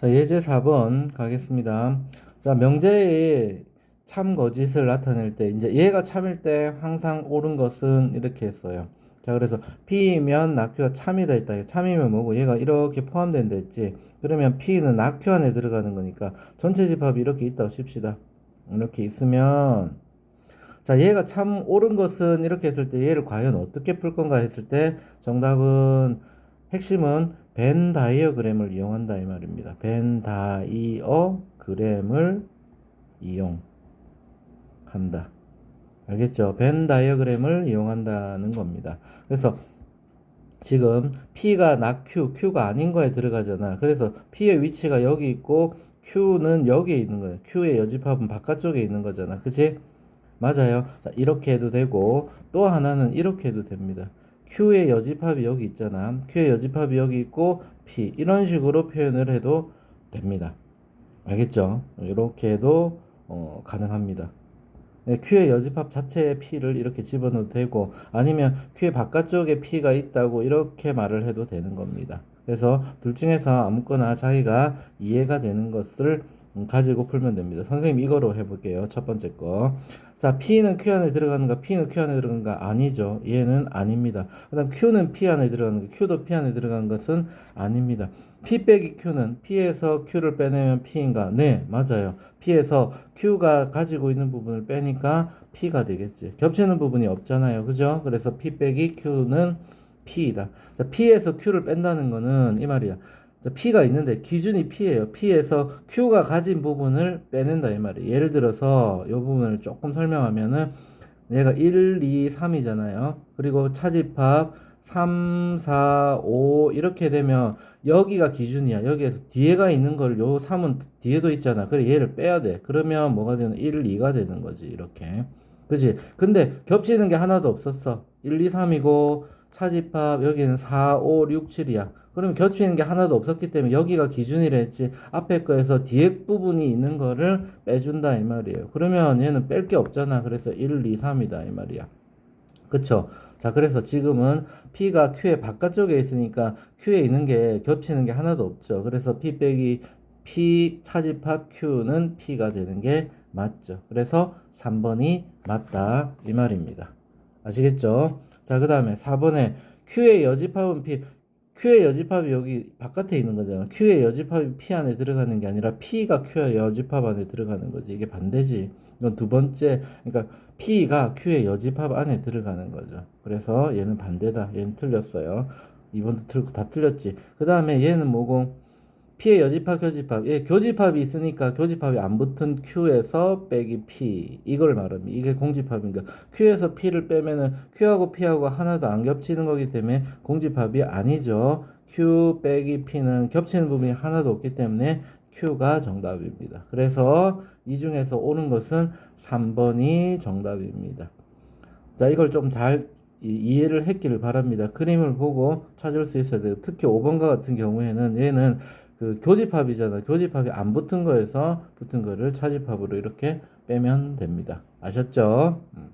자, 예제 4번 가겠습니다. 자, 명제의 참 거짓을 나타낼 때, 이제 얘가 참일 때 항상 옳은 것은 이렇게 했어요. 자, 그래서 P면 낙규가 참이다 했다. 참이면 뭐고, 얘가 이렇게 포함된다 했지. 그러면 P는 낙규 안에 들어가는 거니까 전체 집합이 이렇게 있다고 칩시다. 이렇게 있으면, 자, 얘가 참 옳은 것은 이렇게 했을 때 얘를 과연 어떻게 풀 건가 했을 때 정답은 핵심은 벤 다이어그램을 이용한다 이 말입니다. 벤 다이어그램을 이용한다. 알겠죠? 벤 다이어그램을 이용한다는 겁니다. 그래서 지금 P가 낙 Q, Q가 아닌 거에 들어가잖아. 그래서 P의 위치가 여기 있고 Q는 여기에 있는 거예요. Q의 여집합은 바깥쪽에 있는 거잖아. 그치? 맞아요. 자, 이렇게 해도 되고 또 하나는 이렇게 해도 됩니다. Q의 여집합이 여기 있잖아. Q의 여집합이 여기 있고 P 이런 식으로 표현을 해도 됩니다. 알겠죠? 이렇게 해도 어, 가능합니다. 네, Q의 여집합 자체의 P를 이렇게 집어넣어도 되고 아니면 Q의 바깥쪽에 P가 있다고 이렇게 말을 해도 되는 겁니다. 그래서 둘 중에서 아무거나 자기가 이해가 되는 것을 음, 가지고 풀면 됩니다. 선생님 이거로 해볼게요. 첫 번째 거. 자, P는 Q 안에 들어가는가? P는 Q 안에 들어가는가? 아니죠. 얘는 아닙니다. 그 다음 Q는 P 안에 들어가는가? Q도 P 안에 들어가는 것은 아닙니다. P 빼기 Q는 P에서 Q를 빼내면 P인가? 네, 맞아요. P에서 Q가 가지고 있는 부분을 빼니까 P가 되겠지. 겹치는 부분이 없잖아요. 그죠? 그래서 P 빼기 Q는 P이다. 자, P에서 Q를 뺀다는 거는 이 말이야. 자, P가 있는데 기준이 P예요. P에서 Q가 가진 부분을 빼낸다 이 말이에요. 예를 들어서 이 부분을 조금 설명하면은 얘가 1, 2, 3이잖아요. 그리고 차집합 3, 4, 5 이렇게 되면 여기가 기준이야. 여기에서 뒤에가 있는 걸 요 3은 뒤에도 있잖아. 그래 얘를 빼야 돼. 그러면 뭐가 되는 1, 2가 되는 거지. 이렇게. 그지? 근데 겹치는 게 하나도 없었어. 1, 2, 3이고 차집합 여기는 4, 5, 6, 7이야. 그러면 겹치는 게 하나도 없었기 때문에 여기가 기준이라 했지 앞에 거에서 뒤에 부분이 있는 거를 빼준다 이 말이에요. 그러면 얘는 뺄 게 없잖아. 그래서 1, 2, 3이다 이 말이야. 그쵸? 자, 그래서 지금은 P가 Q의 바깥쪽에 있으니까 Q에 있는 게 겹치는 게 하나도 없죠. 그래서 P 빼기 P 차집합 Q는 P가 되는 게 맞죠. 그래서 3번이 맞다 이 말입니다. 아시겠죠? 자, 그 다음에 4번에 Q의 여집합은 P, Q의 여집합이 여기 바깥에 있는 거잖아. Q의 여집합이 P 안에 들어가는 게 아니라 P가 Q의 여집합 안에 들어가는 거지. 이게 반대지. 이건 두 번째, 그러니까 P가 Q의 여집합 안에 들어가는 거죠. 그래서 얘는 반대다. 얘는 틀렸어요. 이번도 틀고 다 틀렸지. 그 다음에 얘는 뭐고? P의 여집합, 교집합. 얘 교집합이 있으니까 교집합이 안 붙은 Q에서 빼기 P. 이걸 말합니다. 이게 공집합인가. Q에서 P를 빼면은 Q하고 P하고 하나도 안 겹치는 거기 때문에 공집합이 아니죠. Q 빼기 P는 겹치는 부분이 하나도 없기 때문에 Q가 정답입니다. 그래서 이 중에서 옳은 것은 3번이 정답입니다. 자, 이걸 좀잘 이해를 했기를 바랍니다. 그림을 보고 찾을 수 있어야 돼요. 특히 5번과 같은 경우에는 얘는 그 교집합이잖아. 교집합이 안 붙은 거에서 붙은 거를 차집합으로 이렇게 빼면 됩니다. 아셨죠? 음.